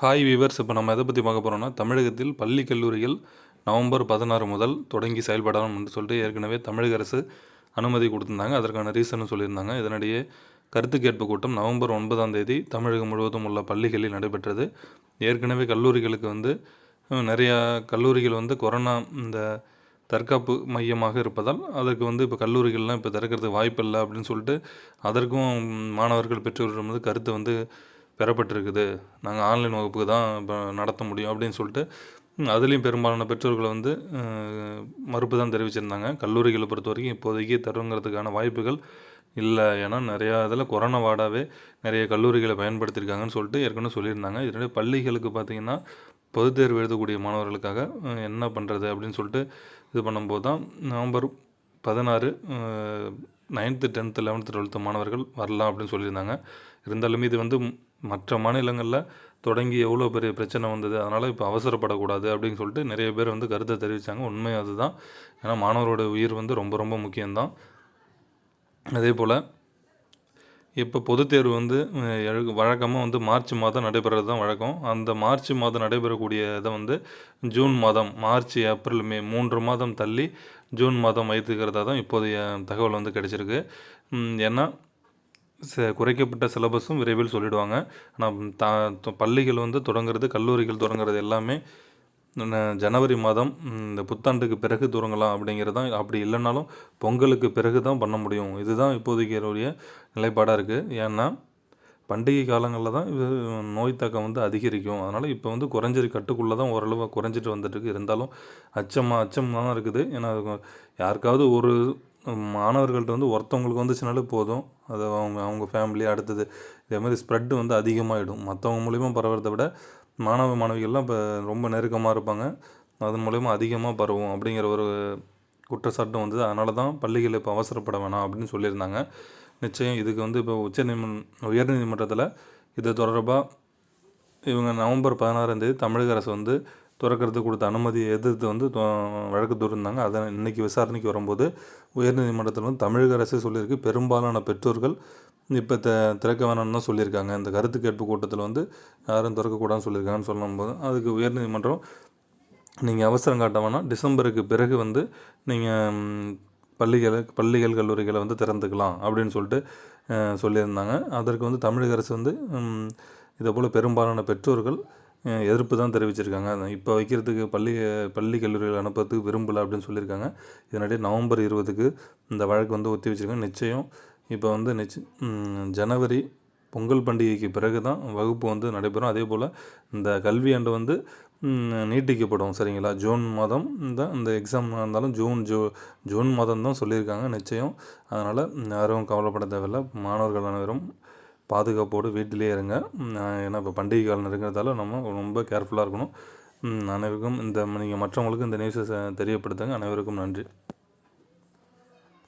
Hi viewers இப்போ நம்ம எதை பற்றி பார்க்க போகிறோம்னா தமிழகத்தில் பள்ளி கல்லூரிகள் நவம்பர் பதினாறு முதல் தொடங்கி செயல்படலாம் என்று சொல்லிட்டு ஏற்கனவே தமிழக அரசு அனுமதி கொடுத்துருந்தாங்க. அதற்கான ரீசனும் சொல்லியிருந்தாங்க. இதனிடையே கருத்து கேட்பு கூட்டம் நவம்பர் ஒன்பதாம் தேதி தமிழகம் முழுவதும் உள்ள பள்ளிகளில் நடைபெற்றது. ஏற்கனவே கல்லூரிகளுக்கு வந்து நிறையா கல்லூரிகள் வந்து கொரோனா இந்த தற்காப்பு மையமாக இருப்பதால் அதற்கு வந்து இப்போ கல்லூரிகள்லாம் இப்போ திறக்கிறதுக்கு வாய்ப்பில்லை அப்படின்னு சொல்லிட்டு அதற்கும் மாணவர்கள் பெற்றோர்கள் வந்து கருத்து வந்து பெறப்பட்டிருக்குது. நாங்கள் ஆன்லைன் வகுப்புக்கு தான் இப்போ நடத்த முடியும் அப்படின்னு சொல்லிட்டு அதுலேயும் பெரும்பாலான பெற்றோர்கள் வந்து மறுப்பு தான் தெரிவிச்சிருந்தாங்க. கல்லூரிகளை பொறுத்த வரைக்கும் இப்போதைக்கு தருங்கிறதுக்கான வாய்ப்புகள் இல்லை. ஏன்னா நிறையா இதில் கொரோனா வார்டாவே நிறைய கல்லூரிகளை பயன்படுத்தியிருக்காங்கன்னு சொல்லிட்டு ஏற்கனவே சொல்லியிருந்தாங்க. இதனுடைய பள்ளிகளுக்கு பார்த்திங்கன்னா பொதுத் தேர்வு எழுதக்கூடிய மாணவர்களுக்காக என்ன பண்ணுறது அப்படின்னு சொல்லிட்டு இது பண்ணும்போது தான் நவம்பர் பதினாறு நைன்த்து டென்த்து லெவன்த்து டுவெல்த்து மாணவர்கள் வரலாம் அப்படின்னு சொல்லியிருந்தாங்க. இருந்தாலுமே இது வந்து மற்ற மாநிலங்களில் தொடங்கி எவ்வளோ பெரிய பிரச்சனை வந்தது அதனால் இப்போ அவசரப்படக்கூடாது அப்படின்னு சொல்லிட்டு நிறைய பேர் வந்து கருத்தை தெரிவித்தாங்க உண்மை அதுதான். ஏன்னா மாணவரோட உயிர் வந்து ரொம்ப ரொம்ப முக்கியம்தான். அதே போல் இப்போ பொதுத் தேர்வு வந்து வழக்கமாக வந்து மார்ச் மாதம் நடைபெறது தான் வழக்கம். அந்த மார்ச் மாதம் நடைபெறக்கூடிய இதை வந்து ஜூன் மாதம் மார்ச் ஏப்ரல் மே மூன்று மாதம் தள்ளி ஜூன் மாதம் வைத்துக்கிறதா தான் இப்போதைய தகவல் வந்து கிடைச்சிருக்கு. ஏன்னா ச குறைக்கப்பட்ட சிலபஸும் விரைவில் சொல்லிடுவாங்க. ஆனால் த பள்ளிகள் வந்து தொடங்குறது கல்லூரிகள் தொடங்குறது எல்லாமே ஜனவரி மாதம் இந்த புத்தாண்டுக்கு பிறகு தொடங்கலாம் அப்படிங்கிறது தான் அப்படி இல்லைனாலும் பொங்கலுக்கு பிறகு தான் பண்ண முடியும். இதுதான் இப்போதைக்கு என்னுடைய நிலைப்பாடாக இருக்குது ஏன்னா பண்டிகை காலங்களில் தான் இது நோய் தாக்கம் வந்து அதிகரிக்கும். அதனால் இப்போ வந்து குறைஞ்சிரு கட்டுக்குள்ளே தான் ஓரளவு குறைஞ்சிட்டு வந்துட்டுருக்கு. இருந்தாலும் அச்சமாக அச்சமாக தான் இருக்குது. ஏன்னா யாருக்காவது ஒரு மாணவர்கள்ட்ட வந்து ஒருத்தவங்களுக்கு வந்துச்சுனாலே போதும். அது அவங்க அவங்க ஃபேமிலி அடுத்தது இதே மாதிரி ஸ்ப்ரெட்டு வந்து அதிகமாகிடும் மற்றவங்க மூலிமா பரவுறதை விட மாணவ மாணவிகள்லாம் இப்போ ரொம்ப நெருக்கமாக இருப்பாங்க. அதன் மூலயமா அதிகமாக பரவும் அப்படிங்கிற ஒரு குற்றச்சாட்டும் வந்தது. அதனால தான் பள்ளிகள் இப்போ அவசரப்பட வேணாம் அப்படின்னு சொல்லியிருந்தாங்க. நிச்சயம் இதுக்கு வந்து இப்போ உச்ச உயர்நீதிமன்றத்தில் இது தொடர்பாக இவங்க நவம்பர் பதினாறாம் தேதி தமிழக அரசு வந்து திறக்கிறதுக்கு கொடுத்த அனுமதியை எதிர்த்து வந்து தொ- வழக்கு தூர்ந்தாங்க அதை இன்றைக்கி விசாரணைக்கு வரும்போது உயர்நீதிமன்றத்தில் வந்து தமிழக அரசு சொல்லியிருக்கு. பெரும்பாலான பெற்றோர்கள் இப்போ த திறக்க வேணாம்னு தான் சொல்லியிருக்காங்க. இந்த கருத்து கேட்பு கூட்டத்தில் வந்து யாரும் திறக்கக்கூடாதுன்னு சொல்லியிருக்காங்கன்னு சொல்லும்போது அதுக்கு உயர்நீதிமன்றம் நீங்கள் அவசரம் காட்ட வேணாம். டிசம்பருக்கு பிறகு வந்து நீங்கள் பள்ளிகளை பள்ளிகள் கல்லூரிகளை வந்து திறந்துக்கலாம் அப்படின்னு சொல்லிட்டு சொல்லியிருந்தாங்க. அதற்கு வந்து தமிழக அரசு வந்து இதை போல் பெரும்பாலான பெற்றோர்கள் எதிர்ப்பு தான் தெரிவிச்சிருக்காங்க. இப்போ வைக்கிறதுக்கு பள்ளி பள்ளி கல்லூரிகள் அனுப்புறதுக்கு விரும்பலை அப்படின்னு சொல்லியிருக்காங்க. இதனிடையே நவம்பர் இருபதுக்கு இந்த வழக்கு வந்து ஒத்தி வச்சிருக்காங்க. நிச்சயம் இப்போ வந்து நிச்ச ஜனவரி பொங்கல் பண்டிகைக்கு பிறகு தான் வகுப்பு வந்து நடைபெறும். அதே போல் இந்த கல்வியாண்டு வந்து நீட்டிக்கப்படும் சரிங்களா? ஜூன் மாதம் தான் இந்த எக்ஸாம் இருந்தாலும் ஜூன் ஜூ ஜூன் மாதம் தான் சொல்லியிருக்காங்க நிச்சயம். அதனால் யாரும் கவலைப்பட தேவையில்ல. மாணவர்கள் அனைவரும் பாதுகாப்போடு வீட்டிலே இருங்க. ஏன்னா இப்போ பண்டிகை காலம் இருக்கிறதால நம்ம ரொம்ப கேர்ஃபுல்லாக இருக்கணும். அனைவருக்கும் இந்த நீங்கள் மற்றவங்களுக்கு இந்த நியூஸை தெரியப்படுத்துங்க. அனைவருக்கும் நன்றி.